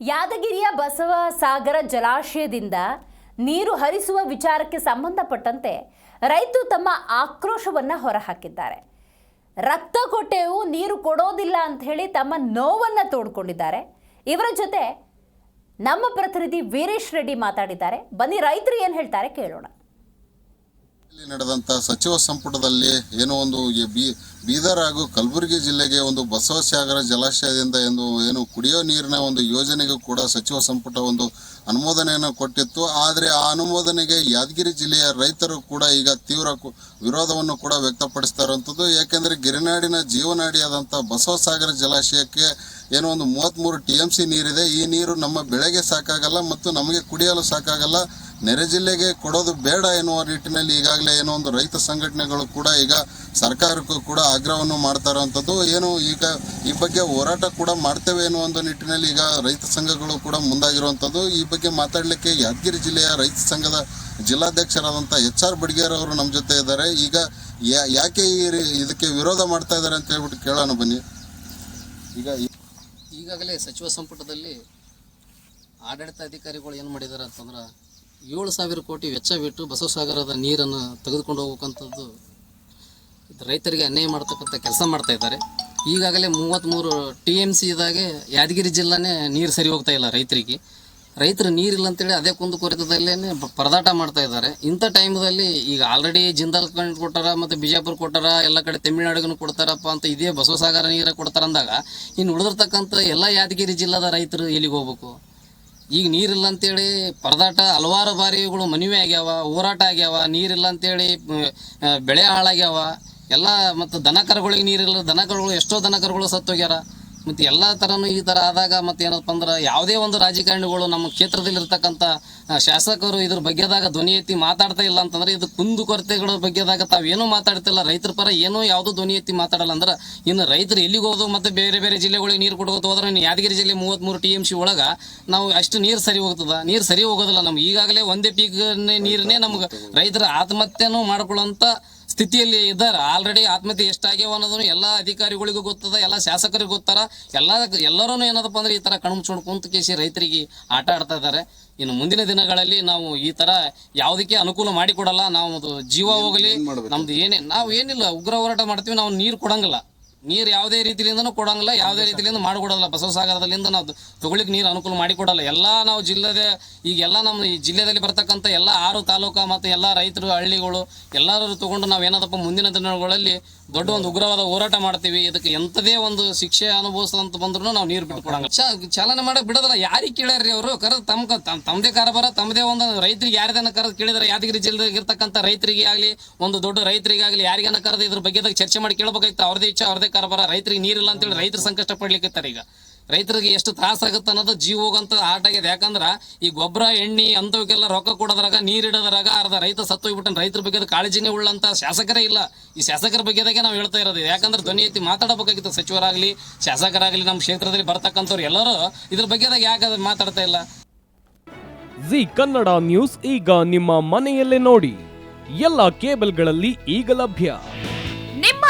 ಯಾದಗಿರಿಯ ಬಸವ ಸಾಗರ ಜಲಾಶಯದಿಂದ ನೀರು ಹರಿಸುವ ವಿಚಾರಕ್ಕೆ ಸಂಬಂಧಪಟ್ಟಂತೆ ರೈತರು ತಮ್ಮ ಆಕ್ರೋಶವನ್ನು ಹೊರಹಾಕಿದ್ದಾರೆ. ರಕ್ತ ಕೊಟ್ಟೆಯೂ ನೀರು ಕೊಡೋದಿಲ್ಲ ಅಂತ ಹೇಳಿ ತಮ್ಮ ನೋವನ್ನು ತೋಡ್ಕೊಂಡಿದ್ದಾರೆ. ಇವರ ಜೊತೆ ನಮ್ಮ ಪ್ರತಿನಿಧಿ ವೀರೇಶ್ ರೆಡ್ಡಿ ಮಾತಾಡಿದ್ದಾರೆ. ಬನ್ನಿ ರೈತರು ಏನು ಹೇಳ್ತಾರೆ ಕೇಳೋಣ. ಇಲ್ಲಿ ನಡೆದಂಥ ಸಚಿವ ಸಂಪುಟದಲ್ಲಿ ಏನೋ ಒಂದು ಬೀದರ್ ಹಾಗೂ ಕಲಬುರಗಿ ಜಿಲ್ಲೆಗೆ ಒಂದು ಬಸವಸಾಗರ ಜಲಾಶಯದಿಂದ ಎಂದು ಏನು ಕುಡಿಯೋ ನೀರಿನ ಒಂದು ಯೋಜನೆಗೂ ಕೂಡ ಸಚಿವ ಸಂಪುಟ ಒಂದು ಅನುಮೋದನೆಯನ್ನು ಕೊಟ್ಟಿತ್ತು. ಆದರೆ ಆ ಅನುಮೋದನೆಗೆ ಯಾದಗಿರಿ ಜಿಲ್ಲೆಯ ರೈತರು ಕೂಡ ಈಗ ತೀವ್ರ ವಿರೋಧವನ್ನು ಕೂಡ ವ್ಯಕ್ತಪಡಿಸ್ತಾ ಇರುವಂಥದ್ದು ಯಾಕೆಂದರೆ ಗಿರಿನಾಡಿನ ಜೀವನಾಡಿಯಾದಂಥ ಬಸವಸಾಗರ ಜಲಾಶಯಕ್ಕೆ ಏನೋ ಒಂದು ಮೂವತ್ತ್ಮೂರು ಟಿ ಎಂ ಸಿ ನೀರಿದೆ. ಈ ನೀರು ನಮ್ಮ ಬೆಳೆಗೆ ಸಾಕಾಗಲ್ಲ ಮತ್ತು ನಮಗೆ ಕುಡಿಯಲು ಸಾಕಾಗಲ್ಲ. ನೆರೆ ಜಿಲ್ಲೆಗೆ ಕೊಡೋದು ಬೇಡ ಎನ್ನುವ ನಿಟ್ಟಿನಲ್ಲಿ ಈಗಾಗಲೇ ಏನೋ ಒಂದು ರೈತ ಸಂಘಟನೆಗಳು ಕೂಡ ಈಗ ಸರ್ಕಾರಕ್ಕೂ ಕೂಡ ಆಗ್ರಹವನ್ನು ಮಾಡ್ತಾ ಇರುವಂಥದ್ದು ಏನು ಈಗ ಈ ಬಗ್ಗೆ ಹೋರಾಟ ಕೂಡ ಮಾಡ್ತೇವೆ ಎನ್ನುವ ಒಂದು ನಿಟ್ಟಿನಲ್ಲಿ ಈಗ ರೈತ ಸಂಘಗಳು ಕೂಡ ಮುಂದಾಗಿರುವಂಥದ್ದು. ಈ ಬಗ್ಗೆ ಮಾತಾಡಲಿಕ್ಕೆ ಯಾದಗಿರಿ ಜಿಲ್ಲೆಯ ರೈತ ಸಂಘದ ಜಿಲ್ಲಾಧ್ಯಕ್ಷರಾದಂಥ ಎಚ್ ಆರ್ ಬಡ್ಗೇರ್ ಅವರು ನಮ್ಮ ಜೊತೆ ಇದ್ದಾರೆ. ಈಗ ಯಾಕೆ ಈ ಇದಕ್ಕೆ ವಿರೋಧ ಮಾಡ್ತಾ ಇದ್ದಾರೆ ಅಂತ ಹೇಳ್ಬಿಟ್ಟು ಕೇಳೋಣ ಬನ್ನಿ. ಈಗ ಈಗಾಗಲೇ ಸಚಿವ ಸಂಪುಟದಲ್ಲಿ ಆಡಳಿತಾಧಿಕಾರಿಗಳು ಏನು ಮಾಡಿದ್ದಾರೆ ಅಂತಂದ್ರೆ ಏಳು ಸಾವಿರ ಕೋಟಿ ವೆಚ್ಚ ಬಿಟ್ಟು ಬಸವಸಾಗರದ ನೀರನ್ನು ತೆಗೆದುಕೊಂಡು ಹೋಗ್ಬೇಕಂಥದ್ದು ರೈತರಿಗೆ ಅನ್ಯಾಯ ಮಾಡ್ತಕ್ಕಂಥ ಕೆಲಸ ಮಾಡ್ತಾ ಇದ್ದಾರೆ. ಈಗಾಗಲೇ ಮೂವತ್ತ್ಮೂರು ಟಿ ಎಂ ಸಿ ಇದಾಗೆ ಯಾದಗಿರಿ ಜಿಲ್ಲಾನೇ ನೀರು ಸರಿ ಹೋಗ್ತಾ ಇಲ್ಲ ರೈತರಿಗೆ. ರೈತರು ನೀರಿಲ್ಲ ಅಂತೇಳಿ ಅದೇ ಕುಂದು ಕೊರತದಲ್ಲೇ ಪರದಾಟ ಮಾಡ್ತಾ ಇದ್ದಾರೆ. ಇಂಥ ಟೈಮ್ದಲ್ಲಿ ಈಗ ಆಲ್ರೆಡಿ ಜಿಂದಾಲ್ ಕಂಡು ಕೊಟ್ಟಾರ ಮತ್ತು ಬಿಜಾಪುರ ಕೊಟ್ಟಾರ, ಎಲ್ಲ ಕಡೆ ತಮಿಳ್ನಾಡಿಗೂ ಕೊಡ್ತಾರಪ್ಪ ಅಂತ ಇದೇ ಬಸವಸಾಗರ ನೀರ ಕೊಡ್ತಾರಂದಾಗ ಇನ್ನು ಉಳಿದಿರ್ತಕ್ಕಂಥ ಎಲ್ಲ ಯಾದಗಿರಿ ಜಿಲ್ಲಾದ ರೈತರು ಎಲ್ಲಿಗೆ ಹೋಗ್ಬೇಕು? ಈಗ ನೀರಿಲ್ಲ ಅಂತೇಳಿ ಪರದಾಟ ಹಲವಾರು ಬಾರಿಗಳು ಮನವಿ ಆಗ್ಯಾವ, ಹೋರಾಟ ಆಗ್ಯಾವ ನೀರಿಲ್ಲ ಅಂತೇಳಿ ಬೆಳೆ ಹಾಳಾಗ್ಯಾವ. ಎಲ್ಲ ಮತ್ತು ದನಕರುಗಳಿಗೆ ನೀರಿಲ್ಲ, ದನಕರುಗಳು ಎಷ್ಟೋ ದನಕರುಗಳು ಸತ್ತೋಗ್ಯಾರ. ಮತ್ತು ಎಲ್ಲ ಥರನೂ ಈ ಥರ ಆದಾಗ ಮತ್ತೆ ಏನಪ್ಪ ಅಂದ್ರೆ ಯಾವುದೇ ಒಂದು ರಾಜಕಾರಣಿಗಳು ನಮ್ಮ ಕ್ಷೇತ್ರದಲ್ಲಿ ಇರ್ತಕ್ಕಂಥ ಶಾಸಕರು ಇದ್ರ ಬಗ್ಗೆದಾಗ ಧ್ವನಿ ಎತ್ತಿ ಮಾತಾಡ್ತಾ ಇಲ್ಲ ಅಂತಂದ್ರೆ ಇದು ಕುಂದು ಕೊರತೆಗಳ ಬಗ್ಗೆದಾಗ ತಾವೇನೂ ಮಾತಾಡ್ತಿಲ್ಲ ರೈತರ ಪರ ಏನೋ ಯಾವುದೂ ಧ್ವನಿ ಎತ್ತಿ ಮಾತಾಡಲ್ಲ ಅಂದ್ರೆ ಇನ್ನು ರೈತರು ಎಲ್ಲಿಗೆ ಹೋದು ಮತ್ತು ಬೇರೆ ಬೇರೆ ಜಿಲ್ಲೆಗಳಿಗೆ ನೀರು ಕೊಡ್ಕೋತ ಹೋದ್ರೆ ಯಾದಗಿರಿ ಜಿಲ್ಲೆ ಮೂವತ್ತ್ಮೂರು ಟಿ ಎಂ ಸಿ ಒಳಗೆ ನಾವು ಅಷ್ಟು ನೀರು ಸರಿ ಹೋಗ್ತದ. ನೀರು ಸರಿ ಹೋಗೋದಿಲ್ಲ ನಮ್ಗೆ. ಈಗಾಗಲೇ ಒಂದೇ ಪೀಕ್ ನೀರನ್ನೇ ನಮ್ಗೆ ರೈತರ ಆತ್ಮಹತ್ಯೆನೂ ಮಾಡ್ಕೊಳ್ಳೋಂಥ ಸ್ಥಿತಿಯಲ್ಲಿ ಇದ್ದಾರ. ಆಲ್ರೆಡಿ ಆತ್ಮಹತ್ಯೆ ಎಷ್ಟಾಗ್ಯಾವ ಅನ್ನೋದನ್ನು ಎಲ್ಲ ಅಧಿಕಾರಿಗಳಿಗೂ ಗೊತ್ತದ ಎಲ್ಲ ಶಾಸಕರಿಗೂ ಗೊತ್ತಾರ. ಎಲ್ಲ ಎಲ್ಲರೂ ಏನದಪ್ಪ ಅಂದ್ರೆ ಈ ತರ ಕಣ್ಮುಚ್ಕೊಂಡು ಕುಂತ ಕೇಸಿ ರೈತರಿಗೆ ಆಟ ಆಡ್ತಾ ಇದ್ದಾರೆ. ಇನ್ನು ಮುಂದಿನ ದಿನಗಳಲ್ಲಿ ನಾವು ಈ ತರ ಯಾವುದಕ್ಕೆ ಅನುಕೂಲ ಮಾಡಿಕೊಡಲ್ಲ. ನಾವು ಜೀವ ಹೋಗಲಿ ನಮ್ದು ಏನೇ ನಾವು ಏನಿಲ್ಲ ಉಗ್ರ ಹೋರಾಟ ಮಾಡ್ತೀವಿ ನಾವು ನೀರು ಕೊಡಂಗಿಲ್ಲ. ನೀರು ಯಾವುದೇ ರೀತಿಯಿಂದನೂ ಕೊಡಂಗಿಲ್ಲ ಯಾವುದೇ ರೀತಿಯಿಂದ ಮಾಡಿಕೊಡಲ್ಲ ಬಸವಸಾಗರದಲ್ಲಿಂದ ನಾವು ತಗೊಳ್ಳಿಕ್ಕೆ ನೀರು ಅನುಕೂಲ ಮಾಡಿಕೊಡಲ್ಲ ಎಲ್ಲ ನಾವು ಜಿಲ್ಲೆದೆ ಈಗ ಎಲ್ಲ ನಮ್ಮ ಈ ಜಿಲ್ಲೆಯಲ್ಲಿ ಬರ್ತಕ್ಕಂಥ ಎಲ್ಲ ಆರು ತಾಲೂಕು ಮತ್ತು ಎಲ್ಲ ರೈತರು ಹಳ್ಳಿಗಳು ಎಲ್ಲರೂ ತಗೊಂಡು ನಾವು ಏನದಪ್ಪ ಮುಂದಿನ ದಿನಗಳಲ್ಲಿ ದೊಡ್ಡ ಒಂದು ಉಗ್ರವಾದ ಹೋರಾಟ ಮಾಡ್ತೀವಿ. ಇದಕ್ಕೆ ಎಂಥದೇ ಒಂದು ಶಿಕ್ಷೆ ಅನುಭವಿಸಂತ ಬಂದ್ರು ನಾವು ನೀರು ಬಿಟ್ಟು ಕೊಡಂಗಿಲ್ಲ. ಚ- ಚಾಲನೆ ಮಾಡಕ್ ಬಿಡೋದಲ್ಲ. ಯಾರಿಗೆ ಕೇಳ್ಯಾರ್ರಿ ಅವರು? ಕರೆದು ತಮ್ಮ ತಮ್ಮ ತಮ್ಮದೇ ಕಾರಬಾರ ತಮ್ಮದೇ ಒಂದು ರೈತರಿಗೆ ಯಾರ್ದನ್ನ ಕರೆದು ಕೇಳಿದ್ರೆ ಯಾದಗಿರಿ ಜಿಲ್ಲೆಗೆ ಇರ್ತಕ್ಕಂಥ ರೈತರಿಗೆ ಆಗಲಿ ಒಂದು ದೊಡ್ಡ ರೈತರಿಗಾಗಲಿ ಯಾರಿಗೇನ ಕರೆದು ಇದ್ರ ಬಗ್ಗೆ ಚರ್ಚೆ ಮಾಡಿ ಕೇಳಬೇಕಾಗಿತ್ತು. ಅವ್ರದೇ ಇಚ್ಛೆ ಅವ್ರದೇ ಕಾರಬಾರ ರೈತರಿಗೆ ನೀರಿಲ್ಲ ಅಂತೇಳಿ ರೈತರು ಸಂಕಷ್ಟ ಪಡ್ಲಿಕ್ಕೆ ಈಗ. ರೈತರಿಗೆ ಎಷ್ಟು ತ್ರಾಸ ಆಗುತ್ತೆ ಅನ್ನೋದು ಜೀವ ಹೋಗಂತ ಆಟ ಆಗಿದೆ. ಯಾಕಂದ್ರೆ ಈ ಗೊಬ್ಬರ, ಎಣ್ಣೆ ಅಂಥವಕ್ಕೆಲ್ಲ ರೊಕ್ಕ ಕೊಡೋದ್ರಾಗ ನೀರಿಡೋದ್ರಾಗ ಅರ್ಧ ರೈತ ಸತ್ತು ಹೋಗ್ಬಿಟ್ಟು ರೈತರ ಬಗ್ಗೆ ಕಾಳಜಿನೇ ಉಳ್ಳಂತ ಶಾಸಕರೇ ಇಲ್ಲ. ಈ ಶಾಸಕರ ಬಗ್ಗೆದಾಗೆ ನಾವು ಹೇಳ್ತಾ ಇರೋದು ಯಾಕಂದ್ರೆ ಧ್ವನಿ ಎತ್ತಿ ಮಾತಾಡಬೇಕಾಗಿತ್ತು ಸಚಿವರಾಗಲಿ, ಶಾಸಕರಾಗಲಿ, ನಮ್ಮ ಕ್ಷೇತ್ರದಲ್ಲಿ ಬರ್ತಕ್ಕಂಥವ್ರು ಎಲ್ಲರೂ ಇದ್ರ ಬಗ್ಗೆದಾಗ ಯಾಕೆ ಮಾತಾಡ್ತಾ ಇಲ್ಲ? ಜಿ ಕನ್ನಡ ನ್ಯೂಸ್ ಈಗ ನಿಮ್ಮ ಮನೆಯಲ್ಲೇ ನೋಡಿ. ಎಲ್ಲ ಕೇಬಲ್ಗಳಲ್ಲಿ ಈಗ ಲಭ್ಯ.